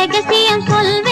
ரகசியம் சொல்வே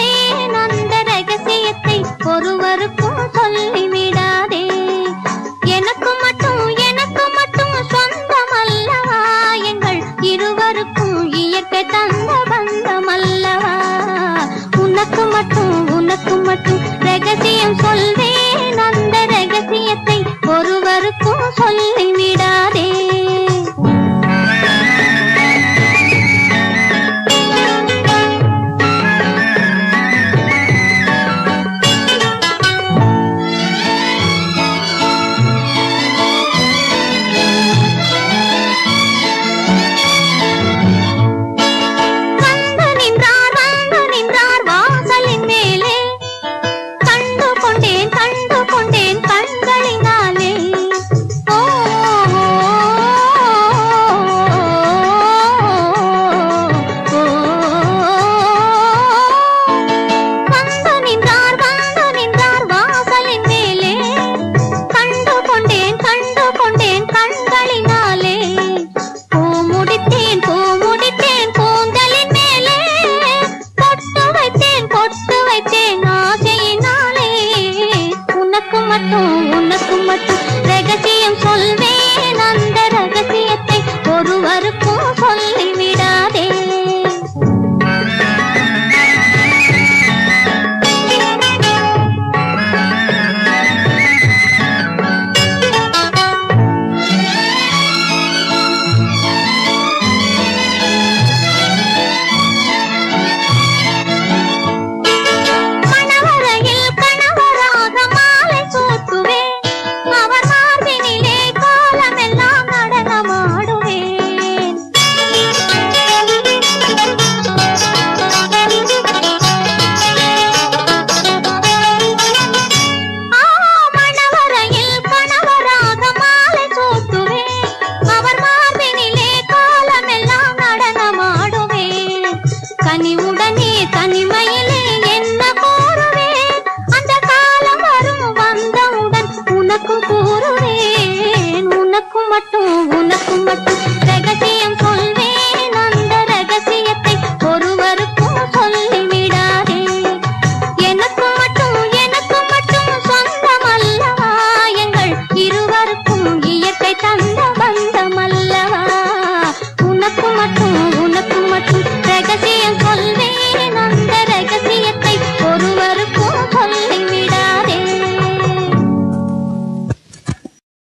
மட்டும் உனக்கு மட்டும் ரகசியம் சொல்வேன். அந்த ரகசியத்தை ஒருவருக்கும் சொல்லிவிடாதே. ஊருரே உனக்கு மட்டும் உனக்கு மட்டும்